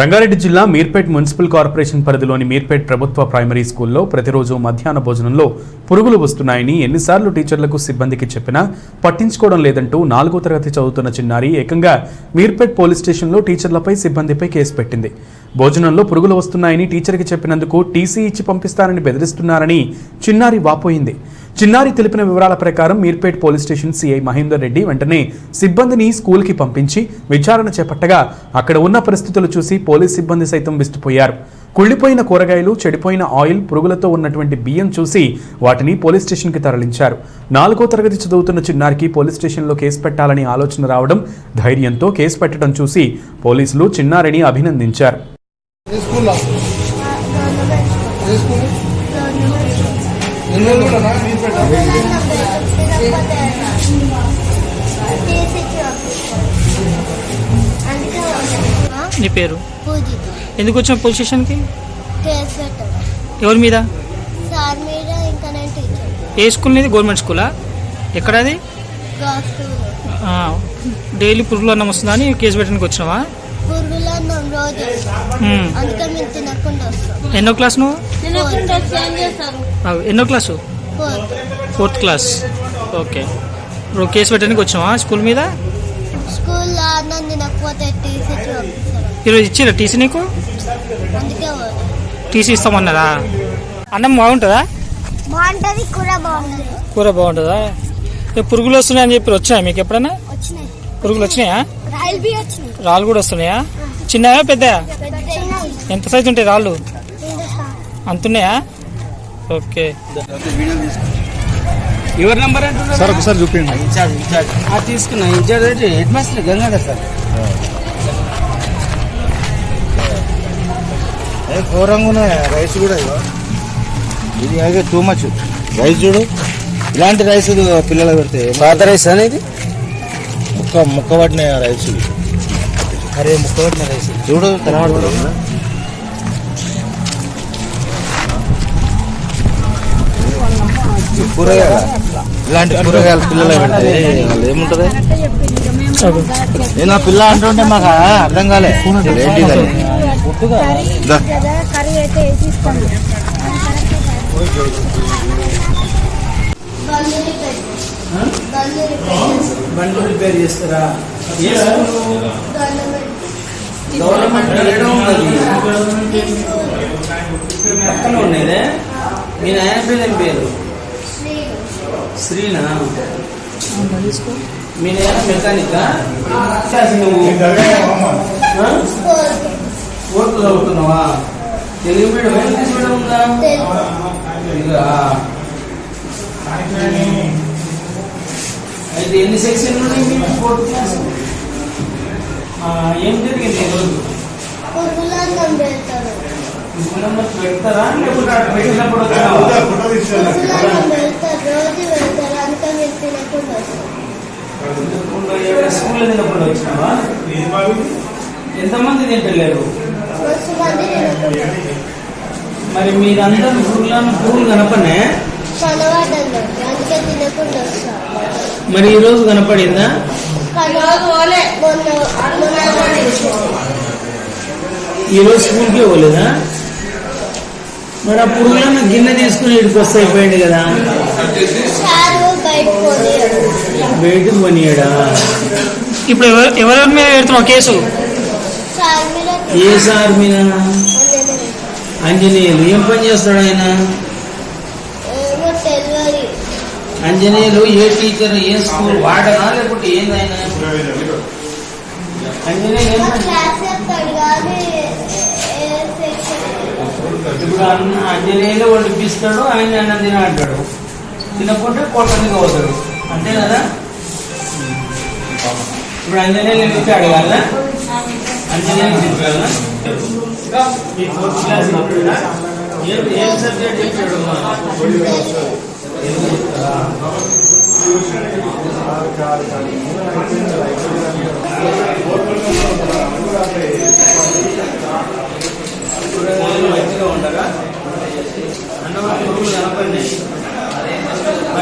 రంగారెడ్డి జిల్లా Meerpet municipal corporation పరిధిలోని మీర్పేట్ ప్రభుత్వ ప్రైమరీ స్కూల్లో ప్రతిరోజు మధ్యాహ్న భోజనంలో పురుగులు వస్తున్నాయని ఎన్నిసార్లు టీచర్లకు సిబ్బందికి చెప్పినా పట్టించుకోవడం లేదంటూ నాలుగో తరగతి చదువుతున్న చిన్నారి ఏకంగా మీర్పేట్ పోలీస్ స్టేషన్లో టీచర్లపై సిబ్బందిపై కేసు పెట్టింది. భోజనంలో పురుగులు వస్తున్నాయని టీచర్కి చెప్పినందుకు టీసీ ఇచ్చి పంపిస్తానని బెదిరిస్తున్నారని చిన్నారి వాపోయింది. చిన్నారి తెలిపిన వివరాల ప్రకారం Meerpet police station CI Mahender Reddy వెంటనే సిబ్బందిని స్కూల్కి పంపించి విచారణ చేపట్టగా అక్కడ ఉన్న పరిస్థితులు చూసి పోలీస్ సిబ్బంది సైతం విస్తుపోయారు. కుళ్ళిపోయిన కూరగాయలు చెడిపోయిన ఆయిల్ పురుగులతో ఉన్నటువంటి బియ్యం చూసి వాటిని పోలీస్ స్టేషన్కి తరలించారు. నాలుగో తరగతి చదువుతున్న చిన్నారికి పోలీస్ స్టేషన్లో కేసు పెట్టాలని ఆలోచన రావడం ధైర్యంతో కేసు పెట్టడం చూసి పోలీసులు చిన్నారిని అభినందించారు. నీ పేరు? ఎందుకు వచ్చిన పోలీస్ స్టేషన్కి? ఎవరి మీద? ఏ స్కూల్ నీది? గవర్నమెంట్ స్కూలా? ఎక్కడది? గాస్టూరు ఆ, డైలీ పురుగులు అన్నం వస్తుందా అని కేసు పెట్టడానికి వచ్చినావా? ఎన్నో క్లాస్ నువ్వు? ఎన్నో క్లాసు ఫోర్త్ క్లాస్ ఓకే ఇప్పుడు కేసు పెట్టడానికి వచ్చావా స్కూల్ మీద? ఈరోజు ఇచ్చిరా టీసీ నీకు? టీసీ ఇస్తామన్నారా? అన్నం బాగుంటుందా? బాగుంటుంది కూర బాగుంటుందా. పురుగులు వస్తున్నాయని చెప్పి వచ్చాయా మీకు ఎప్పుడైనా వచ్చినాయి. పురుగులు వచ్చినాయా? రాళ్ళు కూడా వస్తున్నాయా? చిన్నయా పెద్దయా. ఎంత సైజు ఉంటాయి రాళ్ళు? అంతున్నాయా? ఓకే. ఎవరి నంబర్ అంటున్నారు? సార్ ఒకసారి చూపించండి. Incharge incharge. ఆ తీసుకున్నా. ఇన్ఛార్జ్ అయితే హెడ్ మాస్టర్ గంగాధర్ సార్. ఘోరంగా ఉన్నాయి. రైస్ కూడా ఇగో. ఇది అయితే టూ మచ్ రైస్ చూడు. ఇలాంటి రైస్ పిల్లలు పెడితే పాత రైస్ అనేది ముక్క ముక్క పట్టిన రైస్. అరే ముక్క పట్టిన రైస్ చూడు కనబడుతుంది కూరగాయల? ఇలాంటి కూరగాయల పిల్లలు పెడితే వాళ్ళు ఏముంటది? నేను ఆ పిల్ల అంటుంటే మాకు అర్థం కాలే. ఏంటిదని బండ్లు రిపేర్ చేస్తారా గవర్నమెంట్ ఏడో ఉన్నది పక్కన ఉండేదే మీ నాయన పేరు ఏం పేరు? శ్రీనా మీ నాయన మెకానిక్? నువ్వు? ఓట్లు చదువుతున్నావా? తెలుగు మీడియం ఇంగ్లీష్ మీడియం ఉందా తెలుగా. అయితే ఎన్ని సెక్షన్ ఉన్నాయి మీకు? ఫోర్త్ క్లాస్ ఆ, ఏం జరిగింది ఈరోజు స్కూల్లో తినకుండా వచ్చినావా? ఎంతమంది తింటలేరు? మరి మీరందరూ అందుకే తినకుండా వస్తాం మరి ఈ రోజు కనపడిందా? ఈ రోజు స్కూల్కి పోలేదా? మరి ఆ పురుగులను గిన్నె తీసుకుని ఇక్కడికి వస్తే అయిపోయింది కదా. బయటకు పనియాడా ఇప్పుడు ఎవరు ఎవరెవరి మీద పెడుతున్నావు కేసు? ఏ సార్ మీద? ఆంజనేయులు ఏం పని చేస్తాడు ఆయన? అంజనేయులు ఏ టీచర్ ఏ స్కూల్ వాడనా లేకపోతే ఏందైనా అంజనేయులు ఏం మా పని క్లాస్ చెప్తాడు కానీ ఏ సెక్షన్ ఇప్పుడు ఆంజనేయులు అంజనేయులు వండిపిస్తాడు ఆయన అన్న తిన అంటాడు. తినకుంటే కొట్టడానికి పోతాడు. అంతే కదా? ఇప్పుడు ఆంజనేయులు ఎందుకు అడగాల ఆంజనేయులు చెప్పాలా మీ ఫోర్త్ క్లాస్ ఏం ఏం సబ్జెక్ట్ చెప్పాడు మంచిగా ఉండగా అన్నం పురుగులు కనపడినాయి మరి ఎవరు తినకుండా ఇంటికి వచ్చింది